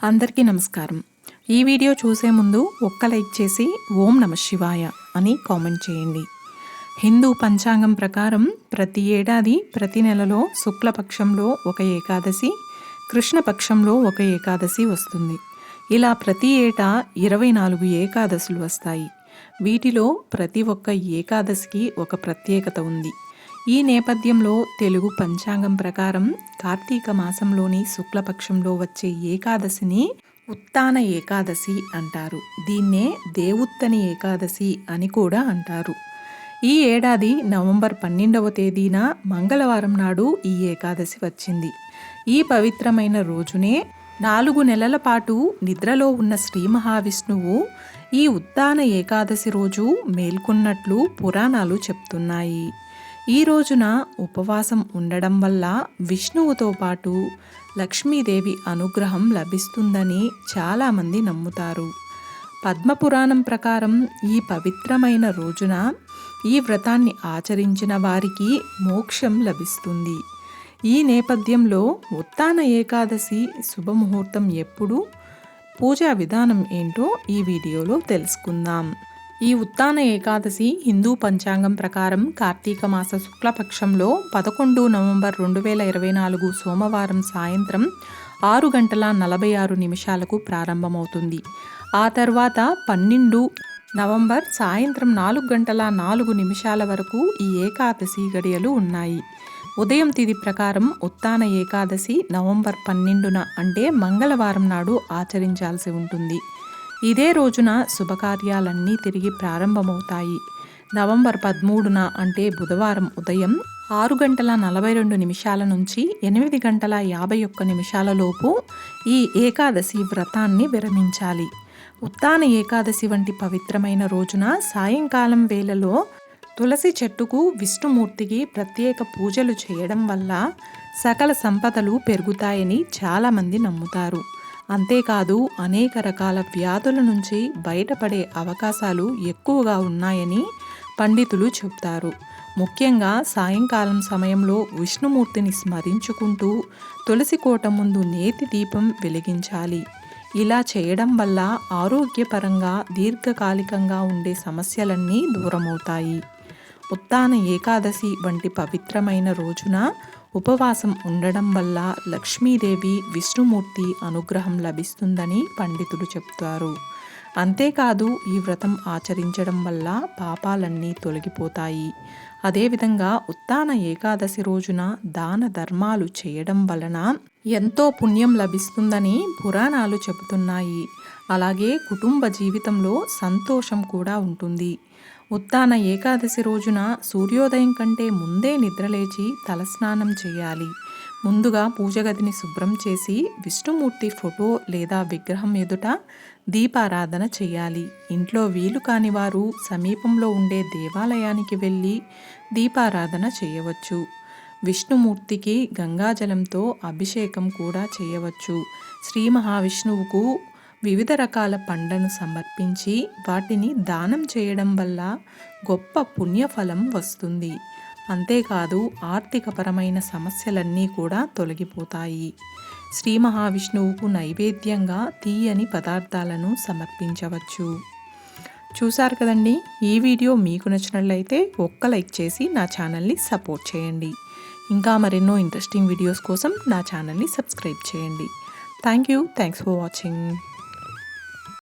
అందరికీ నమస్కారం. ఈ వీడియో చూసే ముందు ఒక్క లైక్ చేసి ఓం నమ శివాయ అని కామెంట్ చేయండి. హిందూ పంచాంగం ప్రకారం ప్రతి ఏడాది ప్రతి నెలలో శుక్లపక్షంలో ఒక ఏకాదశి కృష్ణపక్షంలో ఒక ఏకాదశి వస్తుంది. ఇలా ప్రతి ఏటా ఇరవై నాలుగు ఏకాదశులు వస్తాయి. వీటిలో ప్రతి ఒక్క ఏకాదశికి ఒక ప్రత్యేకత ఉంది. ఈ నేపథ్యంలో తెలుగు పంచాంగం ప్రకారం కార్తీక మాసంలోని శుక్లపక్షంలో వచ్చే ఏకాదశిని ఉత్తాన ఏకాదశి అంటారు. దీన్నే దేవుత్తని ఏకాదశి అని కూడా అంటారు. ఈ ఏడాది నవంబర్ పన్నెండవ తేదీన మంగళవారం నాడు ఈ ఏకాదశి వచ్చింది. ఈ పవిత్రమైన రోజునే నాలుగు నెలల పాటు నిద్రలో ఉన్న శ్రీ మహావిష్ణువు ఈ ఉత్తాన ఏకాదశి రోజు మేల్కొన్నట్లు పురాణాలు చెప్తున్నాయి. ఈ రోజున ఉపవాసం ఉండడం వల్ల విష్ణువుతో పాటు లక్ష్మీదేవి అనుగ్రహం లభిస్తుందని చాలామంది నమ్ముతారు. పద్మపురాణం ప్రకారం ఈ పవిత్రమైన రోజున ఈ వ్రతాన్ని ఆచరించిన వారికి మోక్షం లభిస్తుంది. ఈ నేపథ్యంలో ఉత్తాన ఏకాదశి శుభముహూర్తం ఎప్పుడు పూజా విధానం ఏంటో ఈ వీడియోలో తెలుసుకుందాం. ఈ ఉత్తాన ఏకాదశి హిందూ పంచాంగం ప్రకారం కార్తీక మాస శుక్లపక్షంలో పదకొండు నవంబర్ రెండు వేల ఇరవై నాలుగు సోమవారం సాయంత్రం ఆరు గంటల నలభై ఆరు నిమిషాలకు ప్రారంభమవుతుంది. ఆ తర్వాత పన్నెండు నవంబర్ సాయంత్రం నాలుగు గంటల నాలుగు నిమిషాల వరకు ఈ ఏకాదశి గడియలు ఉన్నాయి. ఉదయం తిది ప్రకారం ఉత్తాన ఏకాదశి నవంబర్ పన్నెండున అంటే మంగళవారం నాడు ఆచరించాల్సి ఉంటుంది. ఇదే రోజున శుభకార్యాలన్నీ తిరిగి ప్రారంభమవుతాయి. నవంబర్ పదమూడున అంటే బుధవారం ఉదయం ఆరు గంటల నలభై రెండు నిమిషాల నుంచి ఎనిమిది గంటల యాభై ఒక్క నిమిషాల లోపు ఈ ఏకాదశి వ్రతాన్ని విరమించాలి. ఉత్తాన ఏకాదశి వంటి పవిత్రమైన రోజున సాయంకాలం వేళలో తులసి చెట్టుకు విష్ణుమూర్తికి ప్రత్యేక పూజలు చేయడం వల్ల సకల సంపదలు పెరుగుతాయని చాలామంది నమ్ముతారు. అంతేకాదు అనేక రకాల వ్యాధుల నుంచి బయటపడే అవకాశాలు ఎక్కువగా ఉన్నాయని పండితులు చెప్తారు. ముఖ్యంగా సాయంకాలం సమయంలో విష్ణుమూర్తిని స్మరించుకుంటూ తులసి కోట ముందు నేతి దీపం వెలిగించాలి. ఇలా చేయడం వల్ల ఆరోగ్యపరంగా దీర్ఘకాలికంగా ఉండే సమస్యలన్నీ దూరమవుతాయి. ఉత్తాన ఏకాదశి వంటి పవిత్రమైన రోజున ఉపవాసం ఉండడం వల్ల లక్ష్మీదేవి విష్ణుమూర్తి అనుగ్రహం లభిస్తుందని పండితులు చెప్తారు. అంతేకాదు ఈ వ్రతం ఆచరించడం వల్ల పాపాలన్నీ తొలగిపోతాయి. అదేవిధంగా ఉత్తాన ఏకాదశి రోజున దాన ధర్మాలు చేయడం వలన ఎంతో పుణ్యం లభిస్తుందని పురాణాలు చెబుతున్నాయి. అలాగే కుటుంబ జీవితంలో సంతోషం కూడా ఉంటుంది. ఉత్తాన ఏకాదశి రోజున సూర్యోదయం కంటే ముందే నిద్రలేచి తలస్నానం చేయాలి. ముందుగా పూజగదిని శుభ్రం చేసి విష్ణుమూర్తి ఫోటో లేదా విగ్రహం ఎదుట దీపారాధన చేయాలి. ఇంట్లో వీలు కాని వారు సమీపంలో ఉండే దేవాలయానికి వెళ్ళి దీపారాధన చేయవచ్చు. విష్ణుమూర్తికి గంగాజలంతో అభిషేకం కూడా చేయవచ్చు. శ్రీ మహావిష్ణువుకు వివిధ రకాల పండ్లను సమర్పించి వాటిని దానం చేయడం వల్ల గొప్ప పుణ్యఫలం వస్తుంది. అంతేకాదు ఆర్థికపరమైన సమస్యలన్నీ కూడా తొలగిపోతాయి. శ్రీ మహావిష్ణువుకు నైవేద్యంగా తీయని పదార్థాలను సమర్పించవచ్చు. చూశారు కదండి? ఈ వీడియో మీకు నచ్చినట్లయితే ఒక్క లైక్ చేసి నా ఛానల్ని సపోర్ట్ చేయండి. ఇంకా మరెన్నో ఇంట్రెస్టింగ్ వీడియోస్ కోసం నా ఛానల్ని సబ్స్క్రైబ్ చేయండి. Thank you. Thanks for watching.